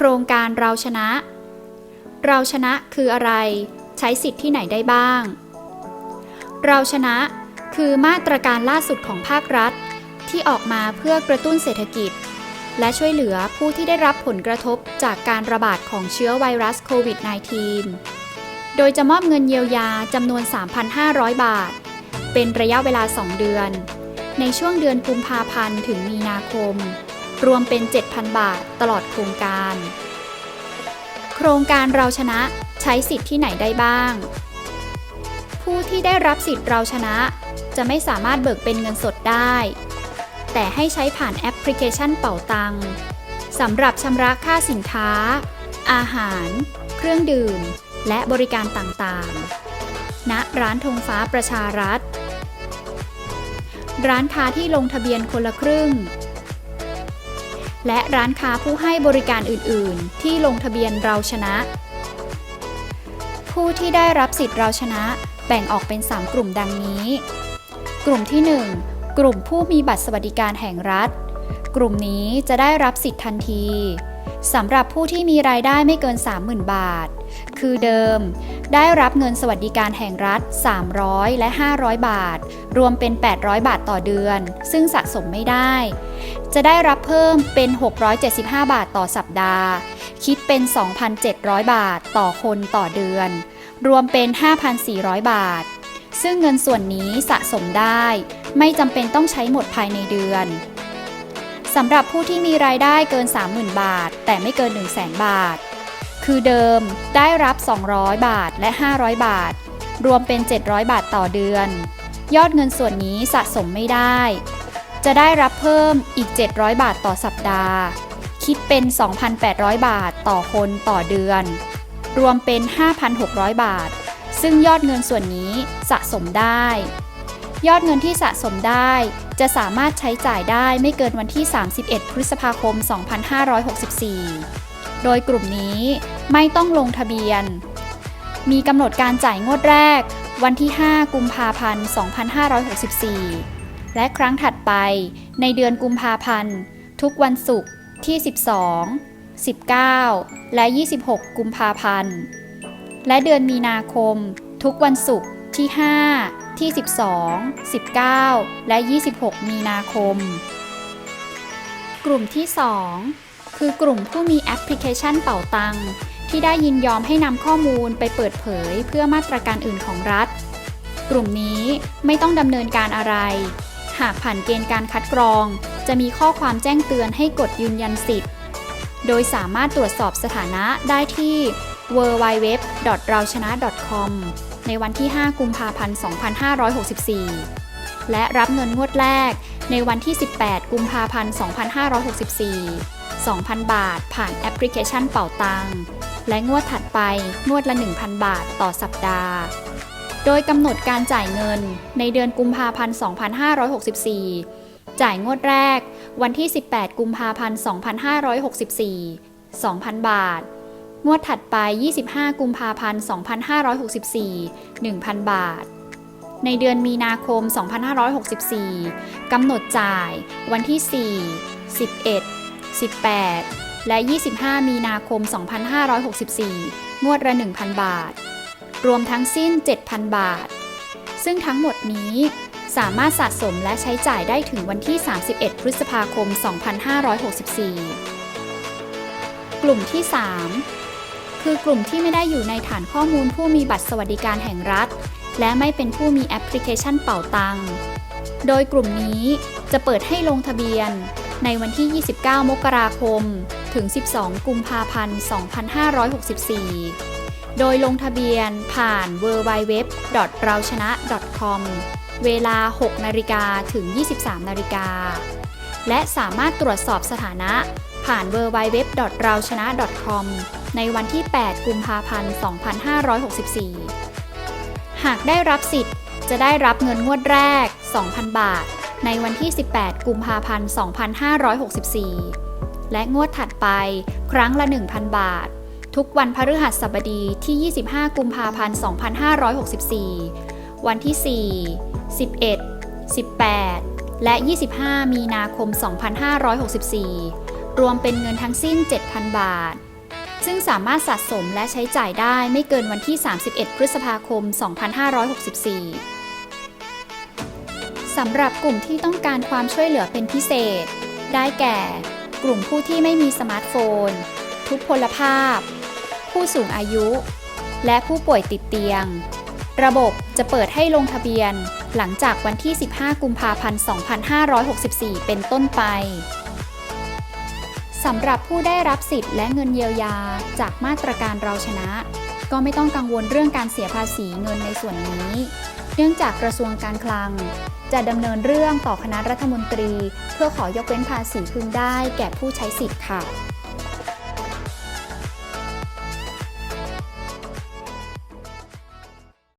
ครงการเราชนะ เราชนะคืออะไร ใช้สิทธิ์ที่ไหนได้บ้าง เราชนะคือมาตรการล่าสุดของภาครัฐ ที่ออกมาเพื่อกระตุ้นเศรษฐกิจ และช่วยเหลือผู้ที่ได้รับผลกระทบจากการระบาดของเชื้อไวรัสโควิด -19 โดยจะมอบเงินเยียวยาจำนวน 3,500 บาท เป็นระยะเวลา 2 เดือน ในช่วงเดือนกุมภาพันธ์ถึงมีนาคม รวมเป็น 7,000 บาทตลอดโครงการ โครงการเราชนะใช้สิทธิ์ที่ไหนได้บ้าง ผู้ที่ได้รับสิทธิ์เราชนะ จะไม่สามารถเบิกเป็นเงินสดได้ แต่ให้ใช้ผ่านแอปพลิเคชันเป่าตังสำหรับชำระค่าสินค้า อาหาร เครื่องดื่ม และบริการต่างๆ ณ ร้านธงฟ้าประชารัฐ ร้านค้าที่ลงทะเบียนคนละครึ่ง และร้านค้าผู้ให้บริการอื่น ๆ ที่ลงทะเบียนเราชนะ ผู้ที่ได้รับสิทธิ์เราชนะ แบ่งออกเป็น 3 กลุ่มดังนี้ กลุ่มที่ 1 กลุ่มผู้มีบัตรสวัสดิการแห่งรัฐ กลุ่มนี้จะได้รับสิทธิ์ทันทีสำหรับผู้ที่มีรายได้ไม่เกิน 30,000 บาท คือเดิม ได้รับเงินสวัสดิการแห่งรัฐ 300 และ 500 บาท รวมเป็น 800 บาทต่อเดือน ซึ่งสะสมไม่ได้ จะได้รับเพิ่มเป็น 675 บาทต่อสัปดาห์ คิดเป็น 2,700 บาทต่อคนต่อเดือน รวมเป็น 5,400 บาท ซึ่งเงินส่วนนี้สะสมได้ ไม่จำเป็นต้องใช้หมดภายในเดือนสำหรับผู้ที่มีรายได้เกิน 30,000 บาท แต่ไม่เกิน 100,000บาท คือเดิมได้รับ 200 บาทและ 500 บาท รวมเป็น 700 บาทต่อเดือน ยอดเงินส่วนนี้สะสมไม่ได้ จะได้รับเพิ่มอีก 700 บาทต่อสัปดาห์ คิดเป็น 2,800 บาทต่อคนต่อเดือน รวมเป็น 5,600 บาท ซึ่งยอดเงินส่วนนี้สะสมได้ ยอดเงินที่สะสมได้จะสามารถใช้จ่ายได้ไม่เกินวันที่ 31 พฤษภาคม 2564 โดยกลุ่มนี้ไม่ต้องลงทะเบียน มีกำหนดการจ่ายงวดแรก วันที่ 5 กุมภาพันธ์ 2564 และครั้งถัดไปในเดือนกุมภาพันธ์ ทุกวันศุกร์ที่ 12 19 และ 26 กุมภาพันธ์ และเดือนมีนาคม ทุกวันศุกร์ที่ 5 ที่ 12 19 และ 26 มีนาคม กลุ่มที่ 2 คือกลุ่มผู้มีแอปพลิเคชันเป่าตังที่ได้ยินยอมให้นำข้อมูลไปเปิดเผยเพื่อมาตรการอื่นของรัฐ กลุ่มนี้ไม่ต้องดำเนินการอะไร หากผ่านเกณฑ์การคัดกรอง จะมีข้อความแจ้งเตือนให้กดยืนยันสิทธิ์ โดยสามารถตรวจสอบสถานะได้ที่ www.rauchana.com ในวันที่ 5 กุมภาพันธ์ 2564 และรับเงินงวดแรกในวันที่ 18 กุมภาพันธ์ 2564 2,000 บาท ผ่านแอปพลิเคชันเป่าตัง และงวดถัดไปงวดละ 1,000 บาทต่อสัปดาห์ โดยกำหนดการจ่ายเงินในเดือนกุมภาพันธ์ 2564 จ่ายงวดแรกวันที่ 18 กุมภาพันธ์ 2564 2,000 บาท งวดถัดไป 25 กุมภาพันธ์ 2564 1,000 บาทในเดือนมีนาคม 2564 กำหนดจ่าย วันที่ 4 11 18 และ 25 มีนาคม 2564 งวดละ 1,000 บาท รวมทั้งสิ้น 7,000 บาท ซึ่งทั้งหมดนี้สามารถสะสมและใช้จ่ายได้ถึงวันที่ 31 พฤษภาคม 2564 กลุ่มที่ 3 คือกลุ่มที่ไม่ได้อยู่ในฐานข้อมูลผู้มีบัตรสวัสดิการแห่งรัฐ และไม่เป็นผู้มีแอปพลิเคชันเป่าตัง โดยกลุ่มนี้จะเปิดให้ลงทะเบียน ในวันที่ 29 มกราคม ถึง 12 กุมภาพันธ์ 2564 โดยลงทะเบียนผ่าน www.rauchana.com เวลา 6 นาฬิกาถึง 23 นาฬิกา และสามารถตรวจสอบสถานะผ่าน www.rauchana.com ในวันที่ 8 กุมภาพันธ์ 2564 หากได้รับสิทธิ์จะได้รับเงินงวดแรก 2,000 บาท ในวันที่ 18 กุมภาพันธ์ 2564 และงวดถัดไปครั้งละ 1,000 บาท ทุกวันพฤหัสบดีที่ 25 กุมภาพันธ์ 2564 วันที่ 4 11 18 และ 25 มีนาคม 2564 รวมเป็นเงินทั้งสิ้น 7,000 บาท ซึ่งสามารถสะสมและใช้จ่ายได้ไม่เกินวันที่ 31 พฤษภาคม 2564 สำหรับกลุ่มที่ต้องการความช่วยเหลือเป็นพิเศษ ได้แก่ กลุ่มผู้ที่ไม่มีสมาร์ทโฟน ทุพพลภาพ ผู้สูงอายุ และผู้ป่วยติดเตียง ระบบจะเปิดให้ลงทะเบียน หลังจากวันที่ 15 กุมภาพันธ์ 2564 เป็นต้นไปสำหรับผู้ได้รับสิทธิ์และเงินเยียวยาจากมาตรการเราชนะ ก็ไม่ต้องกังวลเรื่องการเสียภาษีเงินในส่วนนี้ เนื่องจากกระทรวงการคลัง จะดำเนินเรื่องต่อคณะรัฐมนตรี เพื่อขอยกเว้นภาษีพึงได้แก่ผู้ใช้สิทธิ์ค่ะ